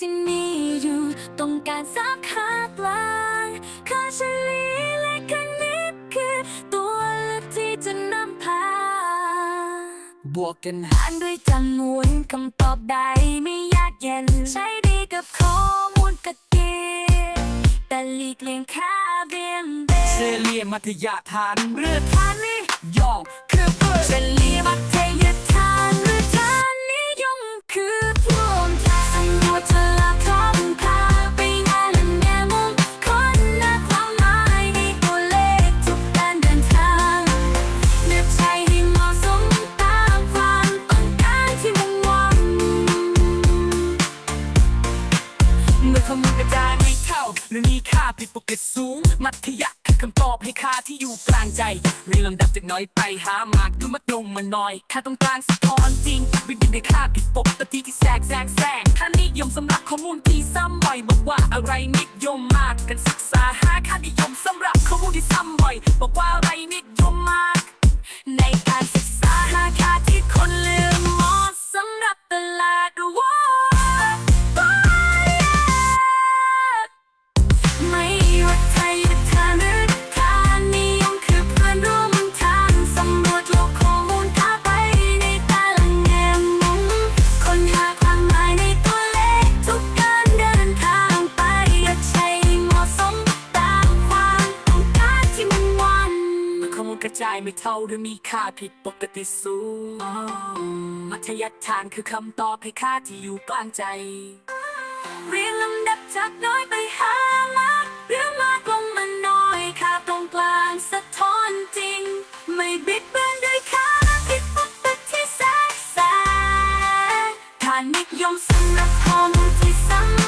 ที่มีอยู่ต้องการสามค่ากลางค่าเฉลี่ยและคะนิดคือตัวเลือกที่จะนำพา บวกกันหารด้วยจำนวนคำตอบใดไม่ยากเย็น ใช้ดีกับข้อมูลกะเกณฑ์แต่หลีกเลี่ยงค่าเบี่ยงเบเฉนลี่ยมัธยฐานเรือค่านี้ย่อง ข้อมูลกระจายไม่เท่าหรือมีค่าผิดปกติสูง มัธยะคือคำตอบให้ค่าที่อยู่กลางใจเรียงลำดับจากน้อยไปหามากดูมาตรงมาหน่อยค่าตรงกลางสะท้อนจริง วิบินในค่าผิดปกติที่แทรกแซงแซงค่านิยมสำหรับข้อมูลที่ซ้ำบ่อยบอกว่าอะไรนิยมมากกันศึกษาหาค่านิยมสำหรับข้อมูลที่ซ้ำบ่อยบอกว่าอะไรนิยมมาก ไม่เท่าหรือมีค่าผิดปกติสูง มัธยัติฐานคือคำตอบให้ค่าที่อยู่กลางใจ เรียงลำดับจากน้อยไปหามากหรือมากลงมัน้อยค่าตรงกลางสะท้อนจริง ไม่บิดเบือนด้วยค่าผิดปกติที่แสรแสงฐานนิยมสำหรับข้อมที่ซ้ำ